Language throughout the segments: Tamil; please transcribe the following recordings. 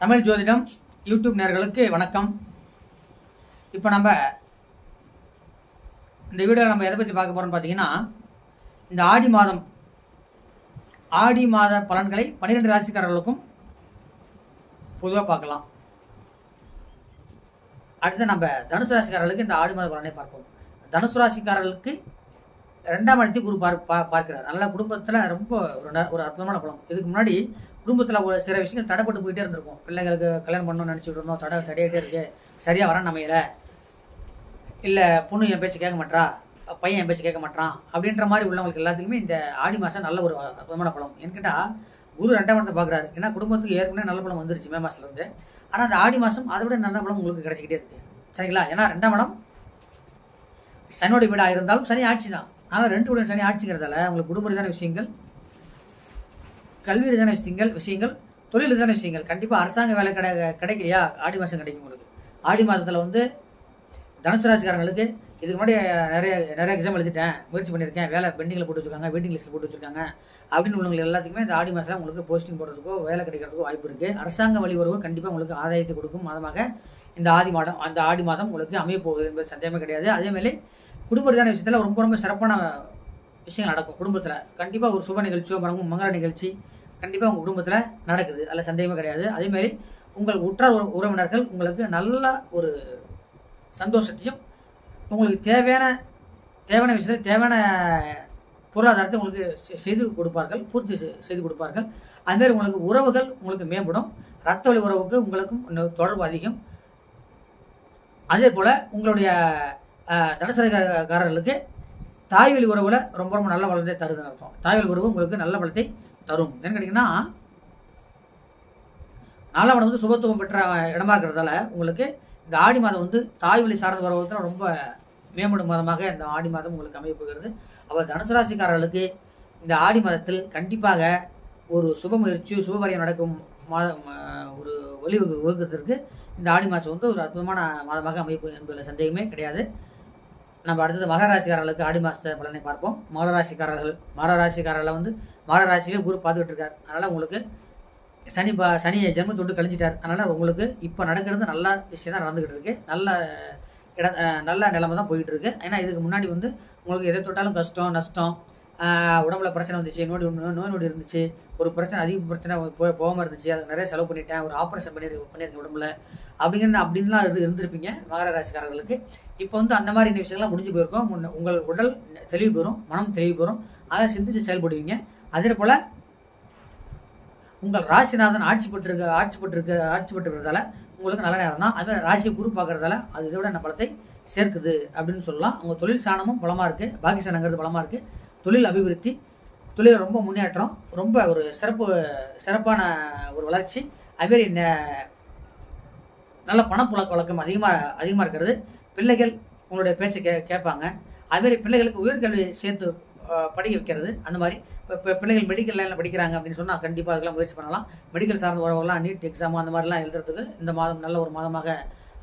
தமிழ் ஜோதிடம் யூடியூப் நேர்களுக்கு வணக்கம். இப்போ நம்ம இந்த வீடியோவில் நம்ம எதை பற்றி பார்க்க போகிறோம்னு பார்த்தீங்கன்னா இந்த ஆடி மாதம் ஆடி மாத பலன்களை பன்னிரெண்டு ராசிக்காரர்களுக்கும் பொதுவாக பார்க்கலாம். அடுத்து நம்ம தனுசு ராசிக்காரர்களுக்கு இந்த ஆடி மாத பலனை பார்ப்போம். தனுசு ராசிக்காரர்களுக்கு ரெண்டாம் இடத்தை குரு பார் பா பார்க்கிறார். நல்ல குடும்பத்தில் ரொம்ப ஒரு ஒரு அற்புதமான பலம் இதுக்கு முன்னாடி குடும்பத்தில் ஒரு சில விஷயங்கள் தடைப்பட்டு போயிட்டே இருந்திருக்கும். பிள்ளைங்களுக்கு கல்யாணம் பண்ணணும்னு நினச்சிட்டு இருந்தோம் தடை தடையிட்டே இருக்கு. சரியாக வரான் அமையலை. இல்லை பொண்ணு என் பேச்சு கேட்க மாட்டா பையன் என் பேச்சு கேட்க மாட்டான் அப்படின்ற மாதிரி உள்ளவங்களுக்கு எல்லாத்துக்குமே இந்த ஆடி மாதம் நல்ல ஒரு அற்புதமான பலம் ஏன்னு கேட்டால் குரு ரெண்டாம் இடத்தை பார்க்குறாரு. ஏன்னா குடும்பத்துக்கு ஏற்கனவே நல்ல பழம் வந்துருச்சு மே மாதத்துலேருந்து ஆனால் அந்த ஆடி மாதம் அதை விட நல்ல பழம் உங்களுக்கு கிடச்சிக்கிட்டே இருக்குது சரிங்களா? ஏன்னா ரெண்டாம் இடம் சனியோட வீடாக இருந்தாலும் சனி ஆட்சி தான். ஆனால் ரெண்டு வீடு சனி ஆட்சிங்கிறதால உங்களுக்கு குடும்ப ரீதியான விஷயங்கள்? கல்வி ரீதியான விஷயங்கள் விஷயங்கள் தொழில் ரீதியான விஷயங்கள். கண்டிப்பாக அரசாங்க வேலை கிடை கிடைக்கலையா? ஆடி மாதம் கிடைக்கும் உங்களுக்கு. ஆடி மாதத்தில் வந்து தனுசு ராசிக்காரங்களுக்கு இதுக்கு முன்னாடி நிறைய நிறைய எக்ஸாம் எழுதிட்டேன். முயற்சி பண்ணியிருக்கேன். வேலை பெண்டிங்கில் போட்டு வச்சுருக்காங்க வெயிட்டிங் லிஸ்ட்டில் போட்டு வச்சுருக்காங்க. அப்படின்னு உள்ளவங்களுக்கு எல்லாத்துக்குமே இந்த ஆடி மாதம் உங்களுக்கு போஸ்டிங் போடுறதுக்கோ வேலை கிடைக்கிறதுக்கோ வாய்ப்பு இருக்குது அரசாங்க வழி உறவு கண்டிப்பாக உங்களுக்கு ஆதாயத்தை கொடுக்கும். மாதமாக இந்த ஆதி மாதம் அந்த ஆடி மாதம் உங்களுக்கு அமைய போகுது என்பது சந்தேகமே கிடையாது. அதேமாதிரி குடும்ப ரீதியான விஷயத்தில் ரொம்ப ரொம்ப சிறப்பான விஷயங்கள் நடக்கும் குடும்பத்தில். கண்டிப்பாக ஒரு சுப நிகழ்ச்சியோ பணமும் மங்கள நிகழ்ச்சி கண்டிப்பாக உங்கள் குடும்பத்தில் நடக்குது. அதில் சந்தேகமே கிடையாது. அதேமாரி உங்கள் உற்றார் உறவினர்கள் உங்களுக்கு நல்ல ஒரு சந்தோஷத்தையும் உங்களுக்கு தேவையான தேவையான விஷயத்தில் தேவையான பொருளாதாரத்தை உங்களுக்கு செ- செய்து கொடுப்பார்கள் பூர்த்தி செய்து கொடுப்பார்கள். அதுமாரி உங்களுக்கு உறவுகள் உங்களுக்கு மேம்படும். ரத்த வழி உறவுக்கு உங்களுக்கும் தொடர்பு அதிகம். அதே போல் உங்களுடைய அஹ், தாய்வழி உறவுல ரொம்ப ரொம்ப நல்ல பலத்தை தருதுன்னு அர்த்தம். தாய்வழி உறவு உங்களுக்கு நல்ல பலத்தை தரும். ஏன்னு கேட்டிங்கன்னா நாலாம் இடம் வந்து சுபத்துவம் பெற்ற இடமா இருக்கிறதால உங்களுக்கு இந்த ஆடி மாதம் வந்து தாய் வழி சார்ந்த உறவுகள் ரொம்ப மேம்படும் மாதமாக இந்த ஆடி மாதம் உங்களுக்கு அமைய போகிறது. அவர் தனுசு ராசிக்காரர்களுக்கு இந்த ஆடி மாதத்தில் கண்டிப்பாக ஒரு சுப முயற்சி சுபகாரியம் நடக்கும் மாதம் ஒரு ஒளி வகு- வகுக்கத்திற்கு இந்த ஆடி மாதம் வந்து ஒரு அற்புதமான மாதமாக அமைப்பு என்பதில் சந்தேகமே கிடையாது. நம்ம அடுத்தது மகர ராசிக்காரர்களுக்கு ஆடி மாதத்தை பலனை பார்ப்போம். மகர ராசிக்காரர்கள் மகர வந்து மகர ராசியிலே குரு பார்த்துக்கிட்டு இருக்கார் அதனால் உங்களுக்கு சனி பா சனியை ஜென்மத்தை கழிஞ்சிட்டார். அதனால் உங்களுக்கு இப்போ நடக்கிறது நல்ல விஷயம் தான் நடந்துக்கிட்டு இருக்கு நல்ல இட நல்ல நிலைமை தான் போயிட்டு இருக்கு ஏன்னா இதுக்கு முன்னாடி வந்து உங்களுக்கு எதை தொட்டாலும் கஷ்டம் நஷ்டம் உடம்புல பிரச்சனை வந்துச்சு நோய் நோய் நொடி இருந்துச்சு. ஒரு பிரச்சனை அதிக பிரச்சனை போய் போகாமல் இருந்துச்சு. அதுக்கு நிறைய செலவு பண்ணிட்டேன். ஒரு ஆப்ரேஷன் பண்ணி பண்ணியிருக்கேன் உடம்புல. அப்படிங்கிற அப்படின்லாம் இரு இருந்திருப்பீங்க மகர ராசிக்காரர்களுக்கு. இப்போ வந்து அந்த மாதிரி விஷயங்கள்லாம் முடிஞ்சு போயிருக்கோம். உங்கள் உடல் தெளிவு பெறும் மனம் தெளிவு பெறும். அதை சிந்திச்சு செயல்படுவீங்க. அதே போல் உங்கள் ராசிநாதன் ஆட்சி பெற்றிருக்க ஆட்சி பெற்றிருக்க ஆட்சி பெற்றிருக்கிறதால உங்களுக்கு நல்ல நேரம் தான். அதே ராசியை குரு பார்க்கறதால அது இதை விட என்ன பலத்தை சேர்க்குது அப்படின்னு சொல்லலாம். உங்கள் தொழில் சாணமும் பலமாக இருக்குது பாகிஸ்தானங்கிறது பலமாக இருக்குது தொழில் அபிவிருத்தி தொழில் ரொம்ப முன்னேற்றம் ரொம்ப ஒரு சிறப்பு சிறப்பான ஒரு வளர்ச்சி. அதுமாரி ந- நல்ல பணப்புழக்க வழக்கம் அதிகமாக அதிகமாக இருக்கிறது. பிள்ளைகள் உங்களுடைய பேச்சை கே கேட்பாங்க. அதுமாரி பிள்ளைகளுக்கு உயர்கல்வி சேர்த்து படிக்க வைக்கிறது. அந்த மாதிரி இப்போ பிள்ளைகள் மெடிக்கல் லைனில் படிக்கிறாங்க அப்படின்னு சொன்னால் கண்டிப்பாக அதெல்லாம் முயற்சி பண்ணலாம். மெடிக்கல் சார்ந்த வரவங்களாம் நீட் எக்ஸாம் அந்த மாதிரிலாம் எழுதுறதுக்கு இந்த மாதம் நல்ல ஒரு மாதமாக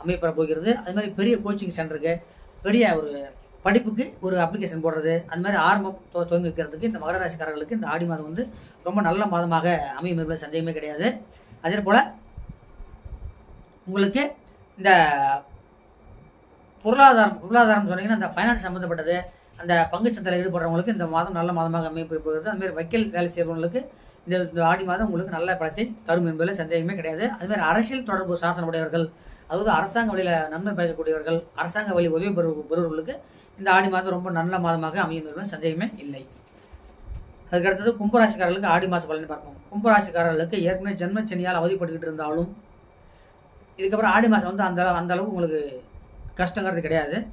அமையப்பெற போகிறது. அது மாதிரி பெரிய கோச்சிங் சென்டருக்கு பெரிய ஒரு படிப்புக்கு ஒரு அப்ளிகேஷன் போடுறது அந்த மாதிரி ஆரம்பம் துவங்கி வைக்கிறதுக்கு இந்த மகர ராசிக்காரர்களுக்கு இந்த ஆடி மாதம் வந்து ரொம்ப நல்ல மாதமாக அமையும் என்பது சந்தேகமே கிடையாது. அதே போல் உங்களுக்கு இந்த பொருளாதாரம் பொருளாதாரம் சொன்னீங்கன்னா இந்த ஃபைனான்ஸ் சம்மந்தப்பட்டது அந்த பங்குச்சந்தையில் ஈடுபடுறவங்களுக்கு இந்த மாதம் நல்ல மாதமாக அமைப்பு போகிறது. அதுமாதிரி வக்கீல் வேலை செய்கிறவங்களுக்கு இந்த இந்த ஆடி மாதம் உங்களுக்கு நல்ல பலத்தை தரும் என்பதில் சந்தேகமே கிடையாது. அதுமாதிரி அரசியல் தொடர்பு சாசன உடையவர்கள் அதாவது அரசாங்க வழியில் நன்மை பயக்கக்கூடியவர்கள் அரசாங்க வழி உதவி பெறு பெறுவர்களுக்கு இந்த ஆடி மாதம் ரொம்ப நல்ல மாதமாக அமையும் என்பதில் சந்தேகமே இல்லை. அதுக்கடுத்தது கும்பராசிக்காரர்களுக்கு ஆடி மாத பலனை பார்ப்போம். கும்பராசிக்காரர்களுக்கு ஏற்கனவே ஜென்மச்சனியால் அவதிப்பட்டுக்கிட்டு இருந்தாலும் இதுக்கப்புறம் ஆடி மாதம் வந்து அந்த அளவு- அந்த அளவுக்கு உங்களுக்கு கஷ்டங்கிறது கிடையாது.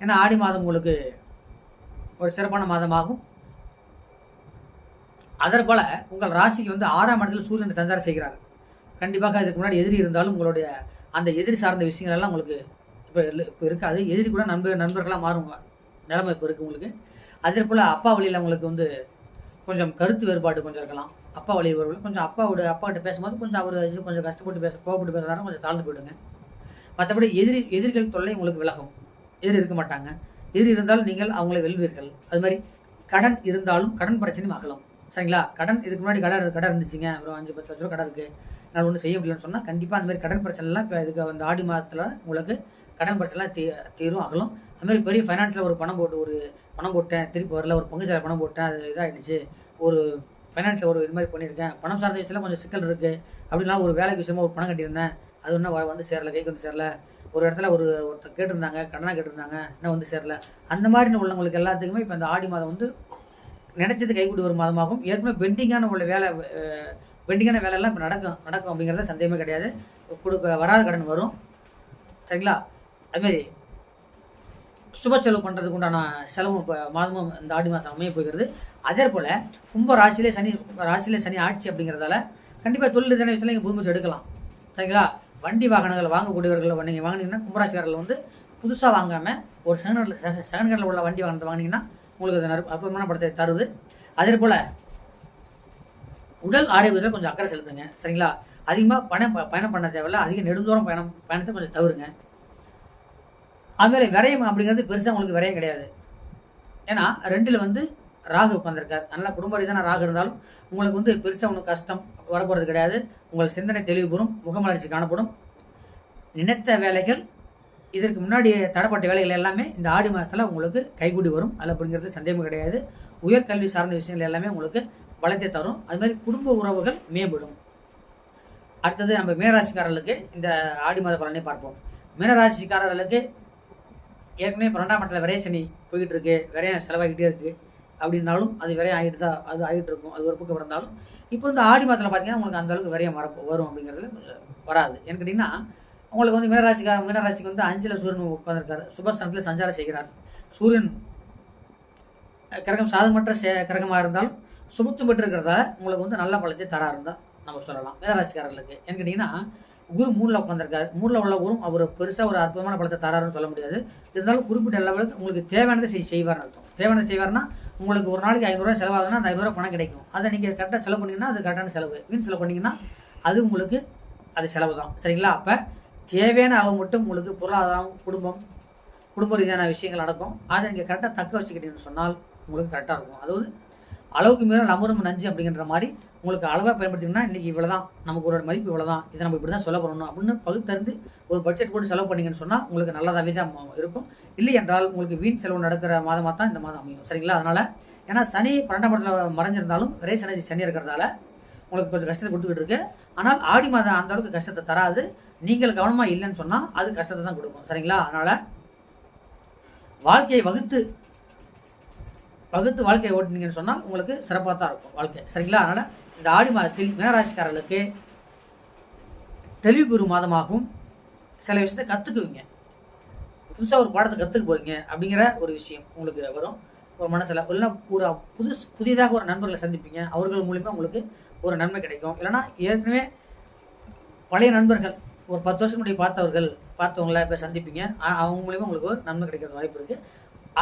ஏன்னா ஆடி மாதம் உங்களுக்கு ஒரு சிறப்பான மாதமாகும். அதற்போல் உங்கள் ராசிக்கு வந்து ஆறாம் இடத்தில் சூரியன் சஞ்சாரம் செய்கிறார். கண்டிப்பாக இதுக்கு முன்னாடி எதிரி இருந்தாலும் உங்களுடைய அந்த எதிரி சார்ந்த விஷயங்கள் எல்லாம் உங்களுக்கு இப்போ இப்போ இருக்காது. எதிரி கூட நண்பர் நண்பர்களாக மாறுங்க நிலைமை இப்போ இருக்குது உங்களுக்கு. அதே போல் அப்பா வழியில் உங்களுக்கு வந்து கொஞ்சம் கருத்து வேறுபாடு கொஞ்சம் இருக்கலாம். அப்பா வழி உறவுல கொஞ்சம் அப்பாவோட அப்பா கிட்ட பேசும்போது கொஞ்சம் அவர் கொஞ்சம் கஷ்டப்பட்டு பேச கோவப்பட்டு பேசுகிறாரு கொஞ்சம் தாழ்ந்து போயிடுங்க. மற்றபடி எதிரி எதிரிகள் தொல்லை உங்களுக்கு விலகும். எதிரி இருக்க மாட்டாங்க. எதிரி இருந்தாலும் நீங்கள் அவங்களை வெல்வீர்கள். அது மாதிரி கடன் இருந்தாலும் கடன் பிரச்சனையும் அகலும். சரிங்களா? கடன் இதுக்கு முன்னாடி கடை கடை இருந்துச்சுங்க. ஒரு அஞ்சு பத்து லட்ச ரூபா கடை இருக்குது நான் ஒன்றும் செய்ய முடியலன்னு சொன்னால் கண்டிப்பாக அந்த மாதிரி கடன் பிரச்சனைலாம் இப்போ இதுக்கு அந்த ஆடி மாதத்தில் உங்களுக்கு கடன் பிரச்சனைலாம் தீ தீரும் அகலும். அதுமாதிரி பெரிய ஃபைனான்ஸில் ஒரு பணம் போட்டு ஒரு பணம் போட்டேன் திருப்பி வரல ஒரு பங்கு பணம் போட்டேன் அது இதாகிடுச்சு ஒரு ஃபைனான்ஸில் ஒரு இது மாதிரி பண்ணியிருக்கேன். பணம் சார்ந்த விஷயத்தில் கொஞ்சம் சிக்கல் இருக்குது அப்படின்னா ஒரு வேலைக்கு விஷயமா ஒரு பணம் கட்டியிருந்தேன். அது ஒன்றும் வந்து சேரல கைக்கு வந்து சேரல. ஒரு இடத்துல ஒரு ஒருத்தர் கேட்டிருந்தாங்க கடனாக கேட்டிருந்தாங்க இன்னும் வந்து சேரல. அந்த மாதிரி உள்ளவங்களுக்கு எல்லாத்துக்குமே இப்போ இந்த ஆடி மாதம் வந்து நினைச்சது கைகூடி ஒரு மாதமாகும். ஏற்கனவே பெண்டிங்கான உள்ள வேலை பெண்டிங்கான வேலையெல்லாம் இப்போ நடக்கும் நடக்கும் அப்படிங்கிறத சந்தேகமே கிடையாது. கொடுக்க வராத கடன் வரும். சரிங்களா? அதுமாரி சுப செலவு பண்ணுறதுக்கு உண்டான செலவும் இப்போ மாதமும் இந்த ஆடி மாதம் அமைய போகிறது. அதே போல் கும்ப ராசியிலே சனி ராசியிலே சனி ஆட்சி அப்படிங்கிறதால கண்டிப்பாக தொழில் தின விஷயத்தில் நீங்கள் புதுமச்சு எடுக்கலாம். சரிங்களா? வண்டி வாகனங்கள் வாங்கக்கூடியவர்கள் நீங்கள் வாங்கினீங்கன்னா கும்பராசிக்காரர்கள் வந்து புதுசாக வாங்காமல் ஒரு செகண்ட் செகண்ட் ஹேண்டில் உள்ள வண்டி வாங்கினது வாங்கினீங்கன்னா உங்களுக்கு அது அற்புதமான படத்தை தருது. அதே போல் உடல் ஆரோக்கியத்தில் கொஞ்சம் அக்கறை செலுத்துங்க. சரிங்களா? அதிகமாக பணம் ப- பயணம் பண்ண தேவையில்ல. அதிக நெடுந்தோறும் பயணம் பயணத்தை கொஞ்சம் தவிருங்க அதுமாதிரி விரயம் அப்படிங்கிறது பெருசாக உங்களுக்கு விரயம் கிடையாது. ஏன்னா ரெண்டில் வந்து ராகு உட்காந்துருக்கார் அதனால் குடும்ப ரீதியான ராகு இருந்தாலும் உங்களுக்கு வந்து பெருசாக ஒன்றும் கஷ்டம் வரப்போகிறது கிடையாது. உங்கள் சிந்தனை தெளிவுபெறும் முகமலர்ச்சி காணப்படும். நினைத்த வேலைகள் இதற்கு முன்னாடி தடப்பட்ட வேலைகள் எல்லாமே இந்த ஆடி மாதத்தில் உங்களுக்கு கைகூடி வரும். அதில் அப்படிங்கிறது சந்தேகம் கிடையாது. உயர்கல்வி சார்ந்த விஷயங்கள் எல்லாமே உங்களுக்கு வளத்தை தரும். அது மாதிரி குடும்ப உறவுகள் மேம்படும். அடுத்தது நம்ம மீனராசிக்காரர்களுக்கு இந்த ஆடி மாத பலனை பார்ப்போம். மீனராசிக்காரர்களுக்கு ஏற்கனவே பன்னெண்டாம் இடத்துல விரைய சனி போய்கிட்டு இருக்கு விரையம் செலவாகிட்டே இருக்கு. அப்படின்னாலும் அது விரையம் ஆகிட்டு தான் அது ஆகிட்டு இருக்கும் அது ஒரு பக்கம் இருந்தாலும். இப்போ இந்த ஆடி மாதத்தில் பார்த்தீங்கன்னா உங்களுக்கு அந்தளவுக்கு விரையம் வர வரும் அப்படிங்கிறது வராது. ஏன்னு கேட்டிங்கன்னா உங்களுக்கு வந்து மீனராசிக்கா மீனராசிக்கு வந்து அஞ்சில் சூரியன் உட்காந்துருக்காரு சுபஸ்தானத்தில் சஞ்சாரம் செய்கிறார். சூரியன் கிரகம் சாதமற்ற சே- கிரகமாக இருந்தாலும் சுபத்தும் பெற்றிருக்கிறதா உங்களுக்கு வந்து நல்ல பலத்தை தராருன்னு தான் நம்ம சொல்லலாம். மீனராசிக்காரர்களுக்கு. ஏன்னு கேட்டிங்கன்னா குரு மூணில் உட்காந்துருக்காரு மூணில் உள்ள குரும் அவர் பெருசாக ஒரு அற்புதமான பழத்தை தராருன்னு சொல்ல முடியாது. இருந்தாலும் குறிப்பிட்ட லெவலுக்கு உங்களுக்கு தேவையானதை செய் செய்வார்னு அர்த்தம். தேவையானதை செய்வார்னா உங்களுக்கு ஒரு நாளைக்கு ஐநூறுரூவா செலவாகுதுன்னா அந்த ஐநூறுரூவா பணம் கிடைக்கும். அதை நீங்கள் கரெக்டாக செலவு பண்ணிங்கன்னா அது கரெக்டான செலவு. வீண் செலவு பண்ணிங்கன்னா அது உங்களுக்கு அது செலவு தான் சரிங்களா? அப்போ தேவையான அளவு மட்டும் உங்களுக்கு பொருளாதாரம் குடும்பம் குடும்ப ரீதியான விஷயங்கள் நடக்கும். அதை நீங்கள் கரெக்டாக தக்க வச்சுக்கிட்டீங்கன்னு சொன்னால் உங்களுக்கு கரெக்டாக இருக்கும். அதாவது அளவுக்கு மீறல் நம்பரும் நஞ்சு அப்படிங்கிற மாதிரி உங்களுக்கு அளவாக பயன்படுத்திங்கன்னா இன்றைக்கி இவ்வளோ தான் நமக்கு ஒரு மதிப்பு இவ்வளோ தான் இதை நம்ம இப்படி தான் செலவு பண்ணணும் அப்படின்னு பகுத்தறிந்து ஒரு பட்ஜெட் போட்டு செலவு பண்ணீங்கன்னு சொன்னால் உங்களுக்கு நல்லதாகவே தான் இருக்கும். இல்லை என்றால் உங்களுக்கு வீண் செலவு நடக்கிற மாதமாக தான் இந்த மாதம் அமையும். சரிங்களா? அதனால் ஏன்னா சனி பன்னெண்டாம் படத்தில் மறைஞ்சிருந்தாலும் ஒரே சனி சனி இருக்கிறதால உங்களுக்கு கொஞ்சம் கஷ்டத்தை கொடுத்துக்கிட்டு இருக்கு. ஆனால் ஆடி மாதம் அந்த அளவுக்கு கஷ்டத்தை தராது. நீங்கள் கவனமாக இல்லைன்னு சொன்னால் அது கஷ்டத்தை தான் கொடுக்கும். சரிங்களா? அதனால் வாழ்க்கையை வகுத்து வகுத்து வாழ்க்கையை ஓட்டுனீங்கன்னு சொன்னால் உங்களுக்கு சிறப்பாக தான் இருக்கும் வாழ்க்கை. சரிங்களா? அதனால் இந்த ஆடி மாதத்தில் மீனராசிக்காரர்களுக்கு தெளிவு பெறும் மாதமாகவும் சில விஷயத்தை கற்றுக்குவீங்க புதுசாக ஒரு பாடத்தை கற்றுக்க போகிறீங்க அப்படிங்கிற ஒரு விஷயம் உங்களுக்கு வரும். ஒரு மனசில் இல்லைன்னா ஒரு புதுசு புதிதாக ஒரு நண்பர்களை சந்திப்பீங்க. அவர்கள் மூலிமா உங்களுக்கு ஒரு நன்மை கிடைக்கும். இல்லைன்னா ஏற்கனவே பழைய நண்பர்கள் ஒரு பத்து வருஷம் முன்னாடி பார்த்தவர்கள் பார்த்தவங்கள இப்போ சந்திப்பீங்க. அவங்க மூலிமா உங்களுக்கு ஒரு நன்மை கிடைக்கிறது வாய்ப்பு இருக்குது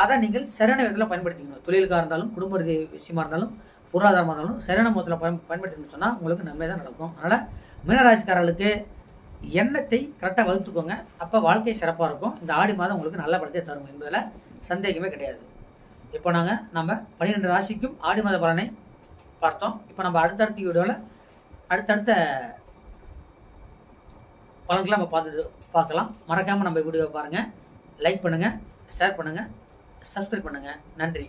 அதை நீங்கள் சரியான விதத்தில் பயன்படுத்திக்கணும். தொழிலுக்காக இருந்தாலும் குடும்ப ரீதி விஷயமா இருந்தாலும் பொருளாதாரமாக இருந்தாலும் சரியான முகத்தில் பயன் பயன்படுத்திக்கணும்னு சொன்னால் உங்களுக்கு நன்மை தான் நடக்கும். அதனால் மீனராசிக்காரர்களுக்கு எண்ணத்தை கரெக்டாக வகுத்துக்கோங்க. அப்போ வாழ்க்கை சிறப்பாக இருக்கும். இந்த ஆடி மாதம் உங்களுக்கு நல்ல பலத்தை தரும் என்பதில் சந்தேகமே கிடையாது. இப்போ நாங்கள் நம்ம பன்னிரெண்டு ராசிக்கும் ஆடி மாத பலனை பார்த்தோம். இப்போ நம்ம அடுத்தடுத்த வீடியோவில் அடுத்தடுத்த பலன்களை நம்ம பார்த்துட்டு பார்க்கலாம். மறக்காமல் நம்ம வீடியோவை பாருங்கள் லைக் பண்ணுங்கள் ஷேர் பண்ணுங்கள் சப்ஸ்கிரைப் பண்ணுங்கள் நன்றி.